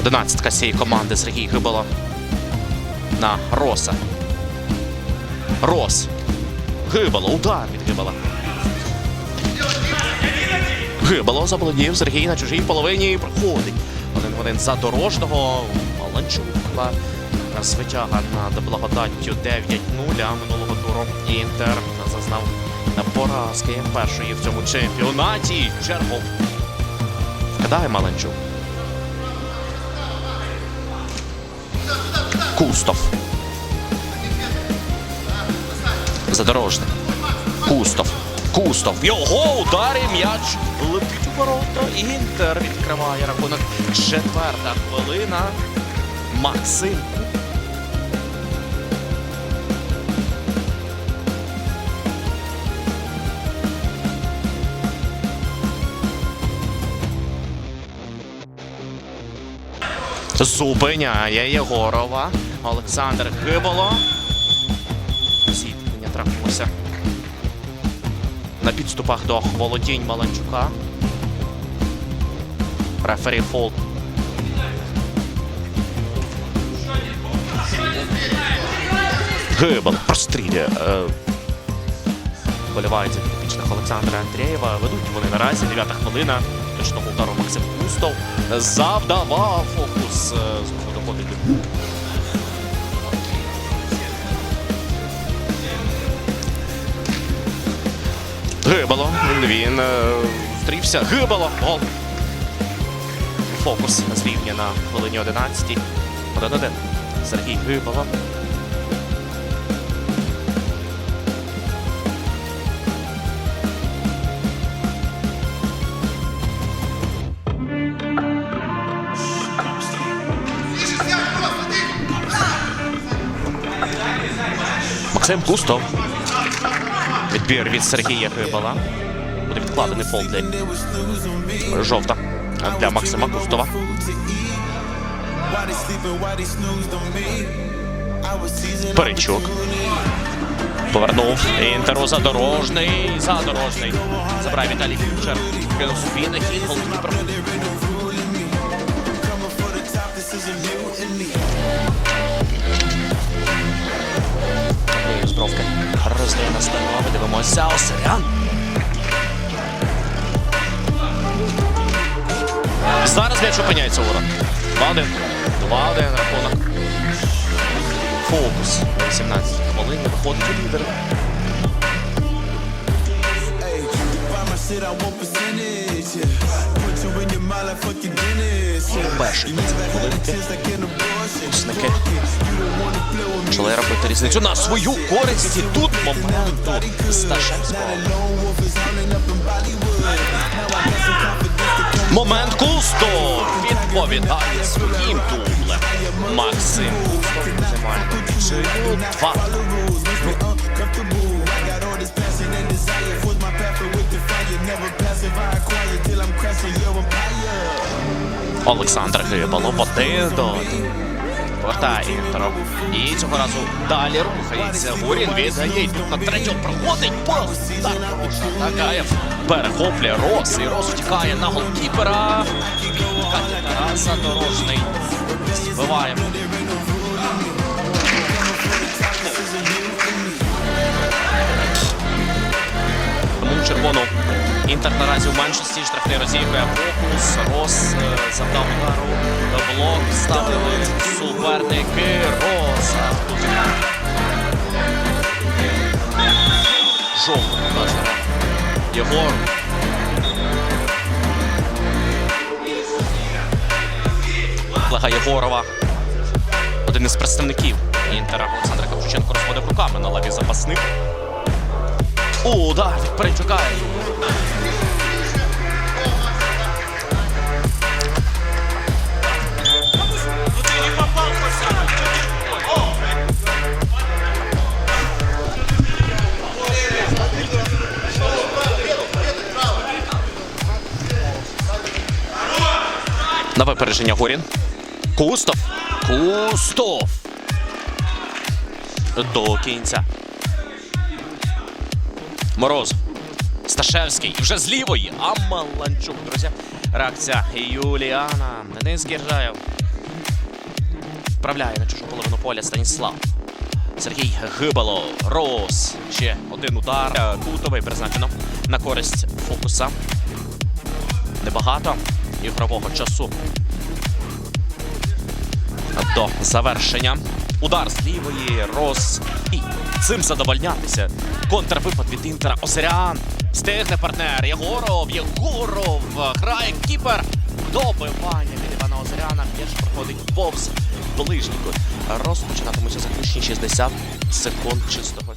Одинадцятка цієї команди Сергій Гибало на Роса. Рос. Гибало. Удар від Гибала. Гибало заволодів Сергій на чужій половині проходить. Один в один за дорожного. Маланчук була свитяга над благодаттю 9-0 а минулого туру. Інтер зазнав поразки першої в цьому чемпіонаті. Чергов. Вкидає Маланчук. Кустов. Задорожний. Кустов. Кустов. Його удари м'яч летить у ворота. Інтер відкриває рахунок. Четверта хвилина. Максим. Зупиняє Єгорова. Олександр Гиболо. Зіткнення трапилося. На підступах до володінь Маланчука. Рефері фол. Гибол прострілює. Е, Вболівають за підопічних Олександра Андрієва. Ведуть вони наразі. Дев'ята хвилина. Точного удару Максим Кустов. Завдавав фокус. е, Знову доходить Гибало. Він е, зустрівся. Гибало. Гол. Фокус зрівня на хвилині 11. 1-1. Сергій Гибало. Максим Кустов. Відбір від Сергія Гибала. Буде відкладений для жовта для Максима Кустова. Перечук. Повернув Інтеру задорожний. Задорожний. Забрав Віталій Фьючер. Кинув собі на хід. Голкіпер. Дивимося. Осирян. Зараз м'яч опиняється у ворот. 2-1. 2-1 рахунок. Фокус. На 18 хвилин виходить у лідер. Перший хвилинки. chance Почали робити різницю на свою користь. І тут моменту Сташевського. Момент Кусто відповідає своїм дублем. Максим Кусто займає нічию 2 rules. Makes me uncomfortable. I got all this passion and desire. Force my path with the fire. Never passive, I acquire till I'm crashing your empire. Олександр Гибало в один до один. Повертає Інтеру. І цього разу далі рухається. Гурін віддає. На третьому проходить пас. Так, Тагаєв перехоплює Рос. І Рос втікає на голкіпера. Катя Тараса Дорожний. Збиває. Тому червону Інтер наразі в меншості штрафний розігрує фокус. Рос е, завдав удару. Блок ставили суперники. Роса. Жовтий. Єгор. Лега Єгорова. Один із представників Інтера Олександр Капчученко розводив руками на лаві запасних. Удар від Перечука. На випередження Горін. Кустов. Кустов. До кінця. Мороз. Сташевський. Вже з лівої. А Маланчук, друзі. Реакція Юліана. Денис Гіржаєв. Відправляє на чужу половину поля Станіслав. Сергій Гибало. Рос. Ще один удар. Кутовий призначено на користь фокуса. Небагато ігрового часу. До завершення. Удар з лівої. Рос. І цим задовольнятися. Контрвипад від Інтера. Озерян. Стигне партнер. Єгоров. Єгоров. Грає кіпер. Добивання від Івана Озеряна. М'яч проходить повз ближнього. Розпочинатимуться заключні 60 секунд чистого.